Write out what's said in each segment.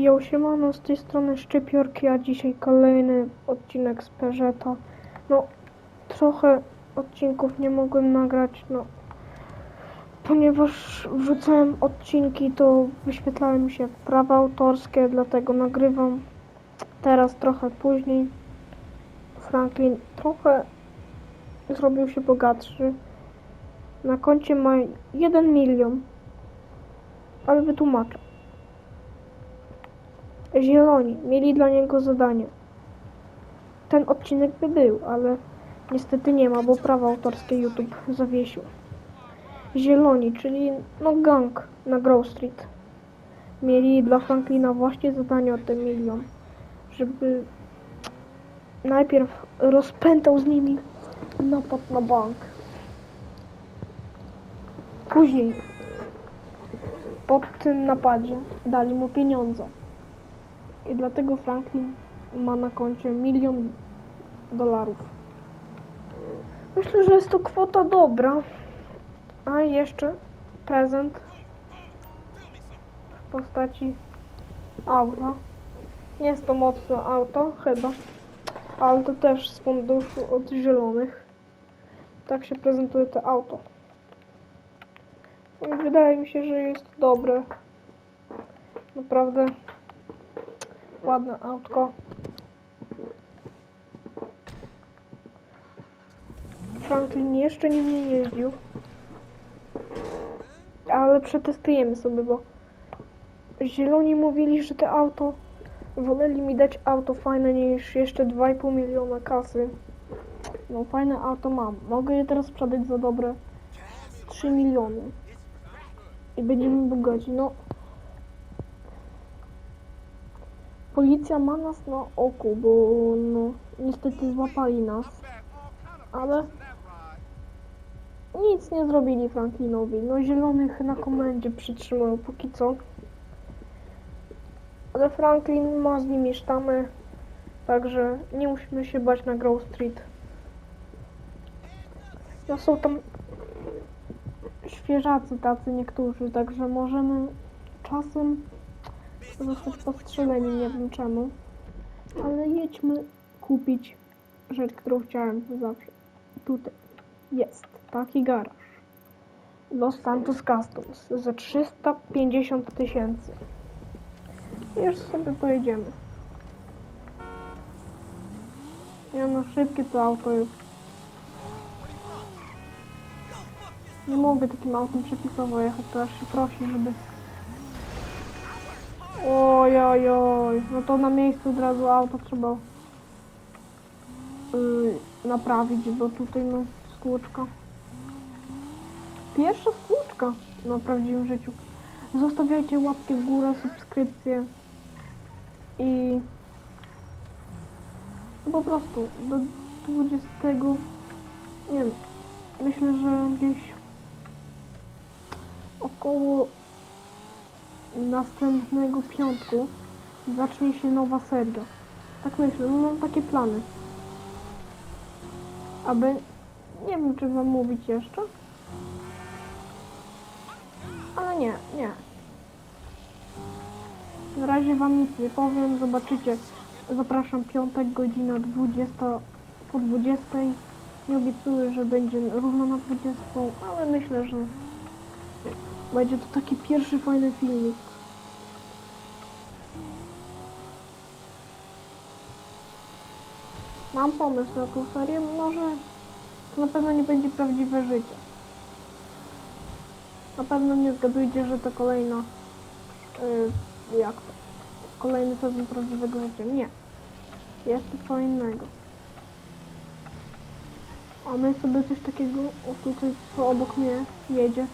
Jo, siemano, z tej strony Szczypiorki, a dzisiaj kolejny odcinek z Peżeta. No, trochę odcinków nie mogłem nagrać, no, ponieważ wrzucałem odcinki, to wyświetlały mi się prawa autorskie, dlatego nagrywam teraz trochę później. Franklin trochę zrobił się bogatszy. Na koncie ma 1 milion, ale wytłumaczę. Zieloni mieli dla niego zadanie. Ten odcinek by był, ale niestety nie ma, bo prawa autorskie YouTube zawiesił. Zieloni, czyli no gang na Grove Street. Mieli dla Franklina właśnie zadanie o ten milion, żeby najpierw rozpętał z nimi napad na bank. Później po tym napadzie dali mu pieniądze. I dlatego Franklin ma na koncie milion dolarów. Myślę, że jest to kwota dobra. A jeszcze prezent w postaci auta. Jest to mocne auto, chyba. Ale to też z funduszu od zielonych. Tak się prezentuje to auto. Wydaje mi się, że jest dobre. Naprawdę ładne autko. Franklin jeszcze nie jeździł. Ale przetestujemy sobie, bo zieloni mówili, że te auto woleli mi dać auto fajne niż jeszcze 2,5 miliona kasy. No fajne auto mam. Mogę je teraz sprzedać za dobre 3 miliony. I będziemy bogaci. No Policja ma nas na oku, bo no niestety złapali nas. Ale nic nie zrobili Franklinowi. No zielonych na komendzie przytrzymają póki co. Ale Franklin ma z nimi sztamę, także nie musimy się bać na Grove Street. No są tam świeżacy tacy niektórzy, także możemy czasem zostać postrzeleni, nie wiem czemu. Ale jedźmy kupić rzecz, którą chciałem zawsze. Tutaj jest taki garaż. Los Santos Customs za 350 tysięcy. Już sobie pojedziemy. Ja no szybkie to auto jest. Nie mogę takim autem przepisowo jechać, to aż się prosi, żeby Oj, oj, oj. No to na miejscu od razu auto trzeba yy, naprawić, bo tutaj no stłuczka. Pierwsza stłuczka na prawdziwym życiu. Zostawiajcie łapki w górę, subskrypcję i no po prostu do 20 nie wiem, myślę, że gdzieś około następnego piątku zacznie się nowa seria. Tak myślę, no mam takie plany. Aby... Nie wiem, czy wam mówić jeszcze. Ale nie, nie. Na razie wam nic nie powiem, zobaczycie. Zapraszam piątek, godzina 20 po 20. Nie obiecuję, że będzie równo na 20, ale myślę, że będzie to taki pierwszy fajny filmik. Mam pomysł na tą serię, może to na pewno nie będzie prawdziwe życie. Na pewno nie zgadujcie, że to kolejna yy, jak to? Kolejny sezon prawdziwego życia. Nie. Jest to co innego. A my sobie coś takiego, o tutaj co obok mnie jedzie,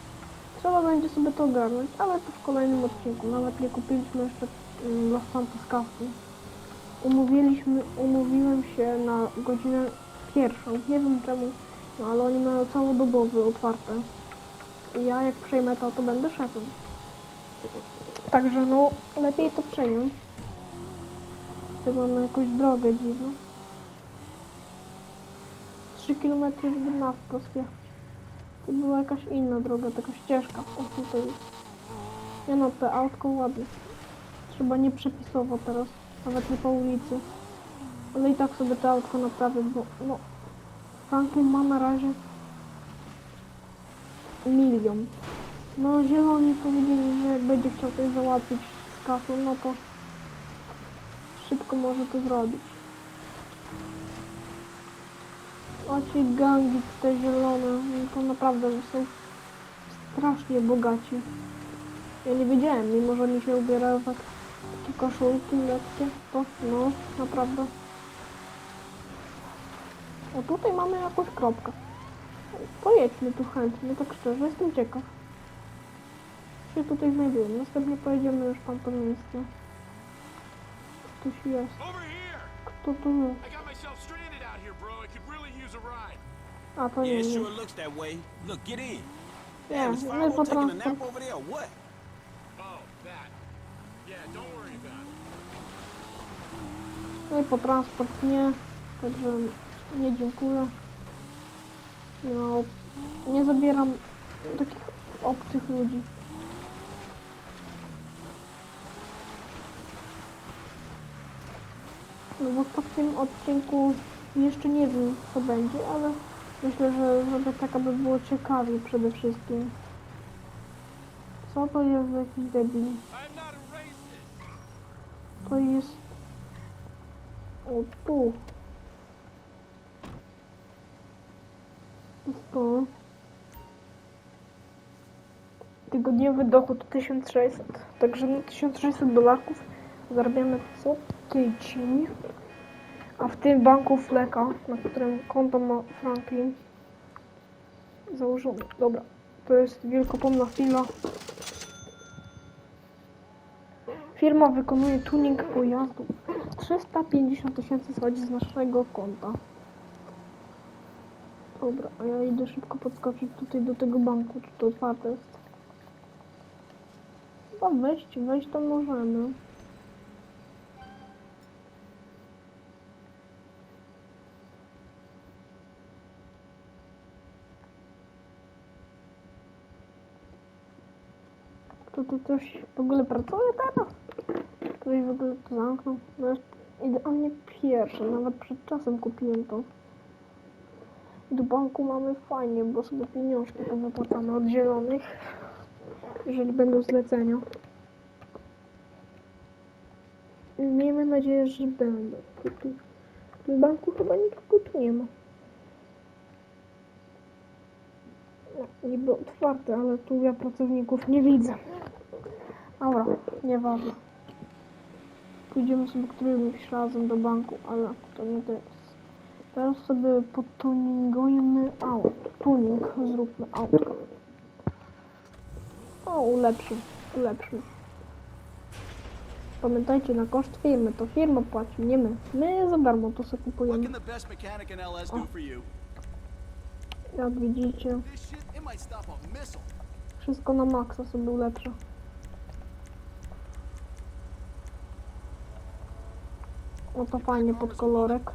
Trzeba będzie sobie to ogarnąć, ale to w kolejnym odcinku. Nawet nie kupiliśmy jeszcze mm, Los Santos Custom. Umówiliśmy, umówiłem się na godzinę pierwszą. Nie wiem czemu, no ale oni mają całodobowy otwarte. I ja jak przejmę to, to będę szefem. Także no, lepiej to przejąć. Chyba na jakąś drogę dziwną. 3 km w na To była jakaś inna droga, taka ścieżka. O tutaj. Nie no, to autko ładne. Trzeba nie przepisowo teraz, nawet nie po ulicy. Ale i tak sobie to autko naprawię, bo no... Franklin ma na razie... Milion. No zieloni powiedzieli, że jak będzie chciał coś załatwić z kasą, no to... Szybko może to zrobić. A ci gangi te zielone, to naprawdę są strasznie bogaci. Ja nie wiedziałem, mimo że oni się ubierają tak takie koszulki lekkie, to no, naprawdę. O tutaj mamy jakąś kropkę. Pojedźmy tu chętnie, tak szczerze, jestem ciekaw. Się tutaj znajduje? Następnie pojedziemy już tam to miejsce. Ktoś jest. Kto tu jest? A to nie Yeah, it sure looks that way. Look, get in. Nie, Damn, is no i Firewall po taking a transport. nap over there or what? Oh, that. Yeah, don't worry about it. No i po transport nie, także nie dziękuję. No, nie zabieram takich obcych ludzi. No bo w ostatnim odcinku jeszcze nie wiem co będzie, ale myślę, że żeby tak aby było ciekawie przede wszystkim. Co to jest za jakiś debil? To jest... O, tu. To. Tygodniowy dochód 1600. Także na 1600 dolarów zarabiamy co tydzień. A w tym banku Fleka, na którym konto ma Franklin założone. Dobra, to jest wielkopomna chwila. Firma wykonuje tuning pojazdu. 350 tysięcy schodzi z naszego konta. Dobra, a ja idę szybko podskoczyć tutaj do tego banku, czy to otwarte jest. Chyba wejść, wejść to możemy. Tu coś w ogóle pracuje teraz? Ktoś w ogóle to zamknął. No jest idealnie pierwsze, nawet przed czasem kupiłem to. Do banku mamy fajnie, bo sobie pieniążki powypłacamy od zielonych, jeżeli będą zlecenia. Miejmy nadzieję, że będą. W banku chyba nikogo tu nie ma. No, niby otwarte, ale tu ja pracowników nie widzę. Dobra, nieważne. Pójdziemy sobie którymś razem do banku, ale to nie teraz. Teraz sobie potuningujmy auto. Tuning zróbmy auto. O, ulepszył, ulepszył. Pamiętajcie, na koszt firmy, to firma płaci, nie my. My za darmo to sobie kupujemy. you? Jak widzicie, wszystko na maksa sobie ulepsza. O to fajnie pod kolorek.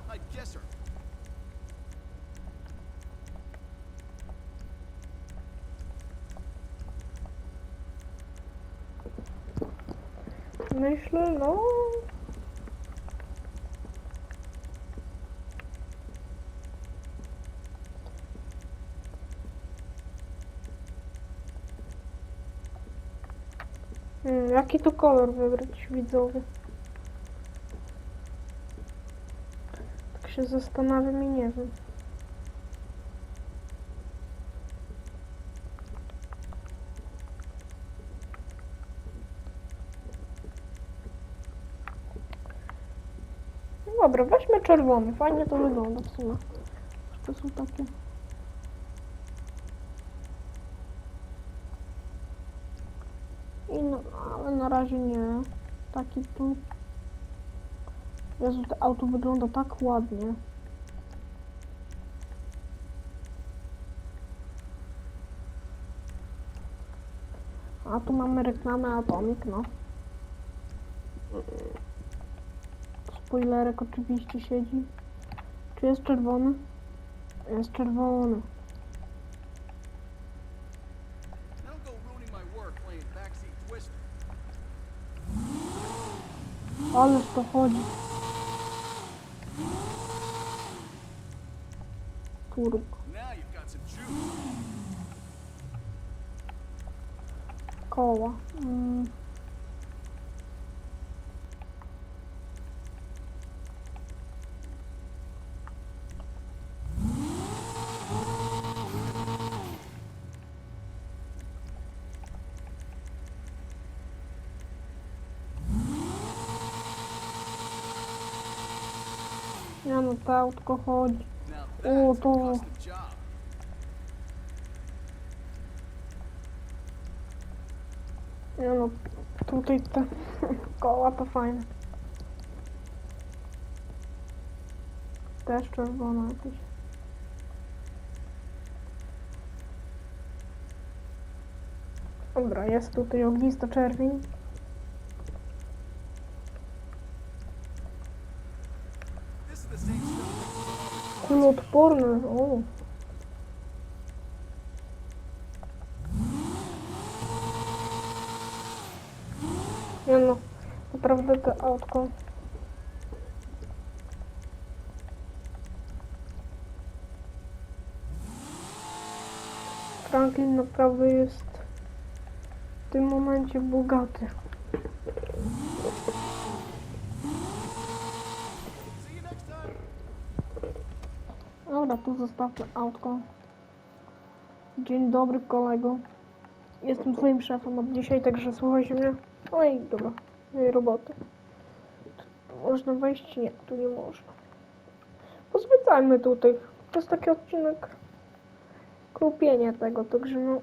Myślę, no. Hmm, jaki to kolor wybrać widzowie? Się zastanawiam i nie wiem. No dobra, weźmy czerwony. Fajnie to wygląda w sumie. To są takie... I no, ale na razie nie. Taki tu... Jezu, to auto wygląda tak ładnie. A tu mamy reklamę Atomic, no. Spoilerek oczywiście siedzi. Czy jest czerwony? Jest czerwony. Ależ to chodzi. Juice. Koła. Mm. Ja no to autko chodzi. A to-. Ja no tutaj te koła to fajne. Też czerwone jakieś. Dobra, jest tutaj ognista czerwień. Stuff. Kuloodporny, o. Nie no, naprawdę to autko. Franklin naprawdę jest w tym Dobra, tu zostawmy autko. Dzień dobry kolego. Jestem twoim szefem od dzisiaj, także słuchaj mnie. No i dobra, miej roboty. Tu Można wejść? Nie, tu nie można. Pozwiedzajmy tutaj. To jest taki odcinek kupienia tego, także no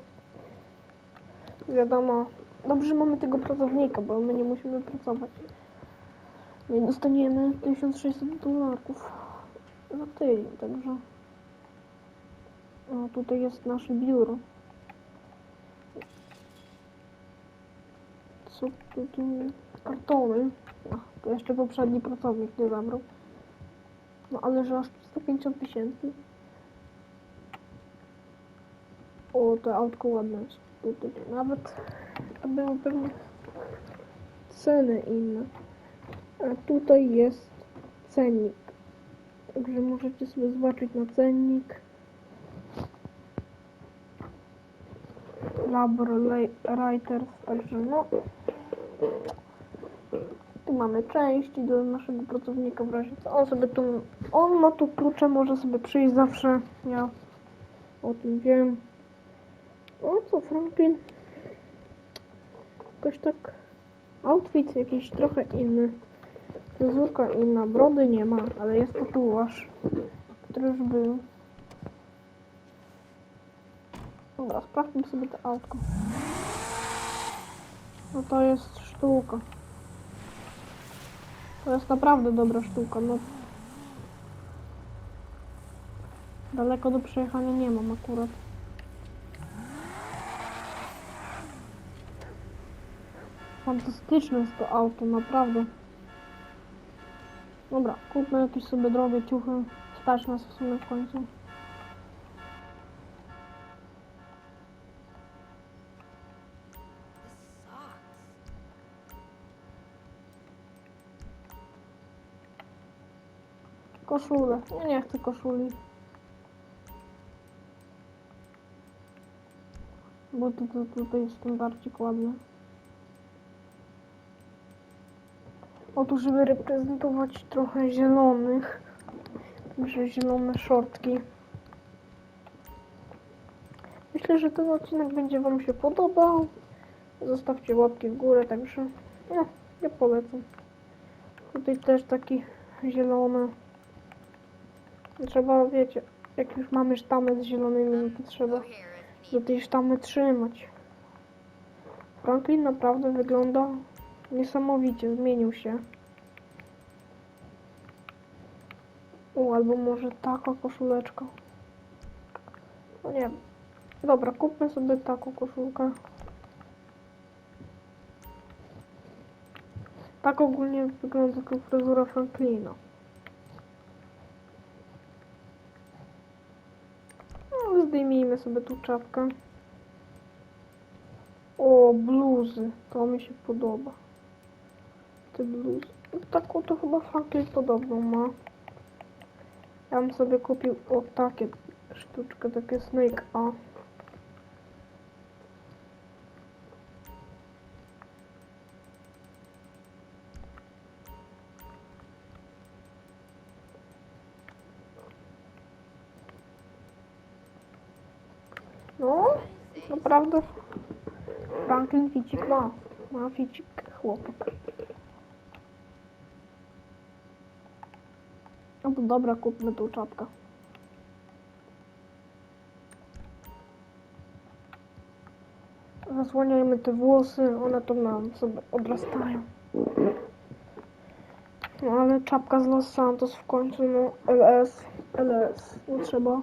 wiadomo, dobrze mamy tego pracownika, bo my nie musimy pracować. No i dostaniemy 1600 dolarów za tydzień, także no tutaj jest nasze biuro. Co tu, tu kartony? A, to jeszcze poprzedni pracownik nie zabrał. No ale że aż 150 tysięcy. O, to autko ładne jest. Tutaj nawet to były pewnie ceny inne. A tutaj jest cennik. Także możecie sobie zobaczyć na cennik. Labor Writers, także no. Tu mamy części do naszego pracownika w razie co. On sobie tu, on ma tu klucze, może sobie przyjść zawsze. Ja o tym wiem. O co, Franklin? Jakoś tak outfit jakiś trochę inny. Fryzurka inna, brody nie ma, ale jest tatuaż, który już był. Dobra, sprawdźmy sobie to autko. No to jest sztuka. To jest naprawdę dobra sztuka, no. Daleko do przejechania nie mam akurat. Fantastyczne jest to auto, naprawdę. Dobra, kupmy jakieś sobie drogie ciuchy. Stać nas w sumie w końcu. Koszulę. Ja nie chcę koszuli. Bo tu, tu, tutaj jest ten barcik ładny. Otóż, żeby reprezentować trochę zielonych, także zielone szortki. Myślę, że ten odcinek będzie Wam się podobał. Zostawcie łapki w górę, także no, ja polecam. Tutaj też taki zielony. Trzeba, wiecie, jak już mamy sztamę z zielonymi, no to trzeba do tej sztamy trzymać. Franklin naprawdę wygląda niesamowicie, zmienił się. U, albo może taka koszuleczka. No nie. Dobra, kupmy sobie taką koszulkę. Tak ogólnie wygląda taka fryzura Franklina. No, zdejmijmy sobie tu czapkę. O, bluzy. To mi się podoba. Te bluzy. Taką to chyba Franklin podobną ma. Ja bym sobie kupił o takie sztuczkę, takie Snake A. No, naprawdę Franklin ficik ma. Ma ficik chłopak. To dobra, kupmy tą czapkę. Zasłaniajmy te włosy, one to nam sobie odrastają. No ale czapka z Los Santos w końcu, no LS, LS, nie trzeba.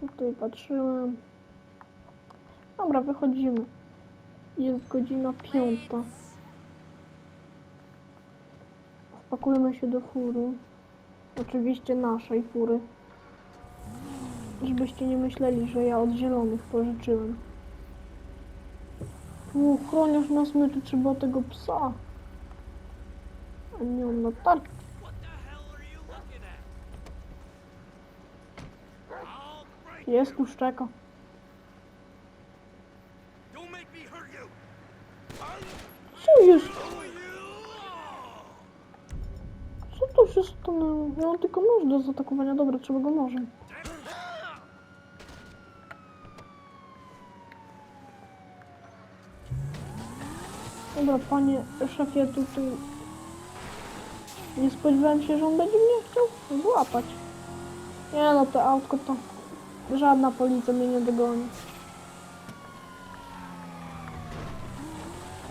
Tutaj patrzyłem. Dobra, wychodzimy. Jest godzina piąta. Wpakujemy się do fury. Oczywiście naszej fury. Żebyście nie myśleli, że ja od zielonych pożyczyłem. U, chroniarz na smyczy, trzeba tego psa. A nie on break Jest tu szczeka. Don't make me hurt you. Co jest? Oh, you! Co to stanęło? Ja mam tylko nóż do zaatakowania. Dobra, trzeba go nożem. Dobra, panie szefie, tutaj... Nie spodziewałem się, że on będzie mnie chciał złapać. Nie no, to autko to... Żadna policja mnie nie dogoni.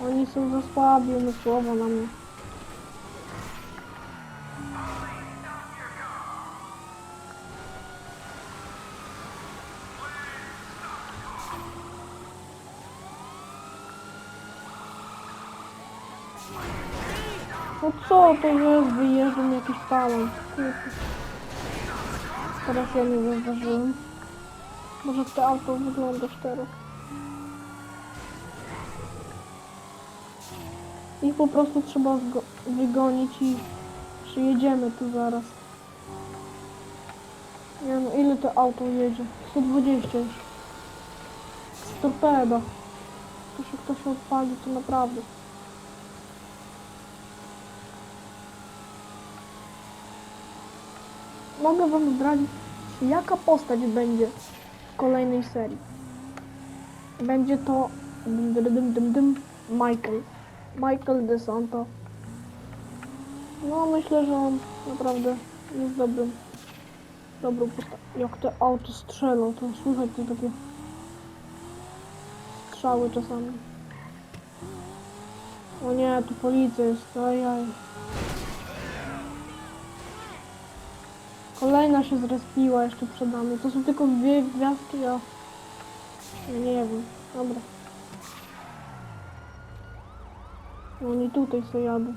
Oni są za słabi umysłowo na mnie. To jest? Wyjeżdża mi jakiś. Teraz ja nie zauważyłem. Może to auto wygląda teraz. Ich po prostu trzeba wygonić i przyjedziemy tu zaraz. Nie no, ile to auto jedzie? 120 już. Torpeda. To się ktoś odpali, to naprawdę. Mogę wam zdradzić, jaka postać będzie w kolejnej serii. Będzie to dym, dym, dym, Michael. Michael DeSanto. No myślę, że on naprawdę jest dobrym dobrą postacią. Jak to auto strzela, to słychać te takie strzały czasami. O nie, tu policja jest, ajaj. Kolejna się zrespiła jeszcze przed nami. To są tylko dwie gwiazdki, a... Ja nie wiem. Dobra. Oni tutaj sobie jadą.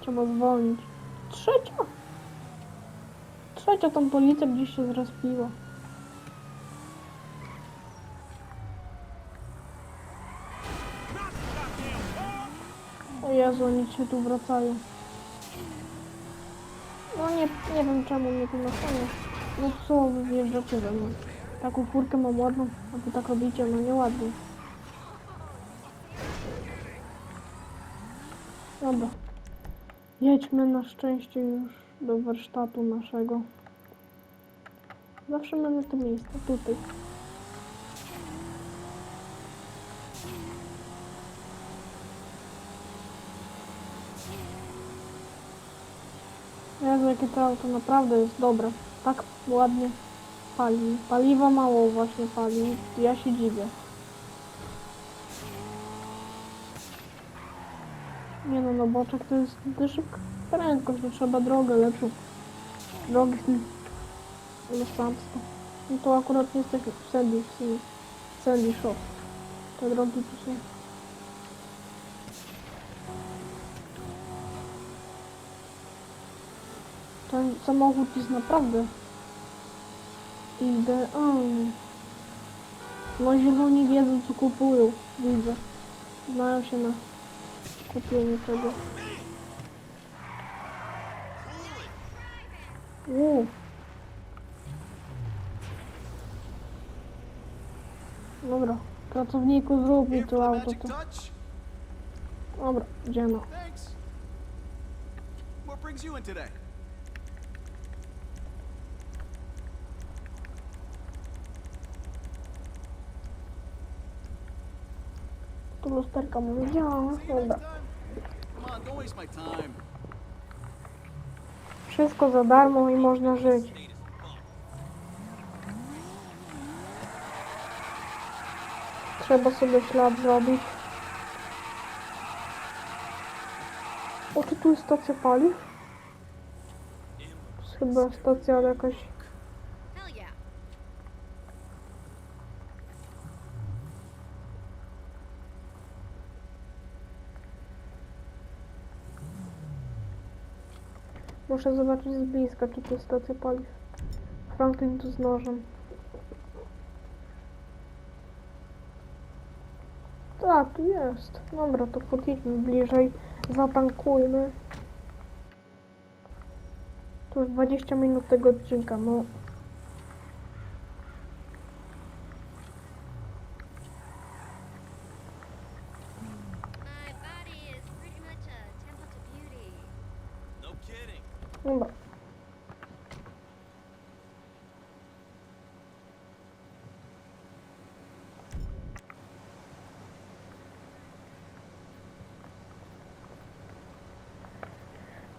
Trzeba zwolnić. Trzecia! Trzecia tam policja gdzieś się zrespiła. O Jezu, oni się tu wracają. No nie, nie wiem czemu tu nastanie. No co wy wjeżdżacie we mnie? Taką furkę mam ładną, a wy tak robicie, no nieładnie. Dobra. Jedźmy na szczęście już do warsztatu naszego. Zawsze mamy to miejsce, tutaj. Jezu, jakie to auto naprawdę jest dobre. Tak ładnie pali. Paliwa mało właśnie pali. Ja się dziwię. Nie no, no boczek to jest też szybka prędkość, to trzeba drogę lepszą. Drogi Santos. No to akurat nie jesteśmy w Sandy. Sandy Shop. Te drogi tu są. Ten samochód jest naprawdę idealny. No zieloni wiedzą co kupują, widzę. Znają się na kupieniu tego. Uuu. Dobra, pracowniku zrób mi to auto. To. Dobra, idziemy. What brings you in today? Tu lusterka Dobra. Wszystko za darmo i można żyć. Trzeba sobie ślad zrobić. O, czy tu jest stacja paliw? Chyba stacja jakaś... Hell yeah. Muszę zobaczyć z bliska, czy to jest stacja paliw. Franklin tu z nożem. Tak, tu jest. Dobra, to podjedźmy bliżej. Zatankujmy. To już 20 minut tego odcinka, no. Dobra.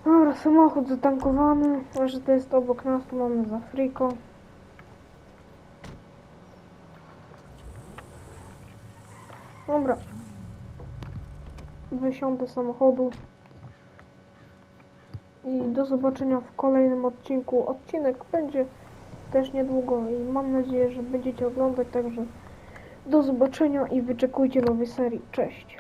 Dobra, samochód zatankowany, że to jest obok nas, to mamy za friko. Dobra. Wysiądę z samochodu. Do zobaczenia w kolejnym odcinku. Odcinek będzie też niedługo i mam nadzieję, że będziecie oglądać, także do zobaczenia i wyczekujcie nowej serii. Cześć!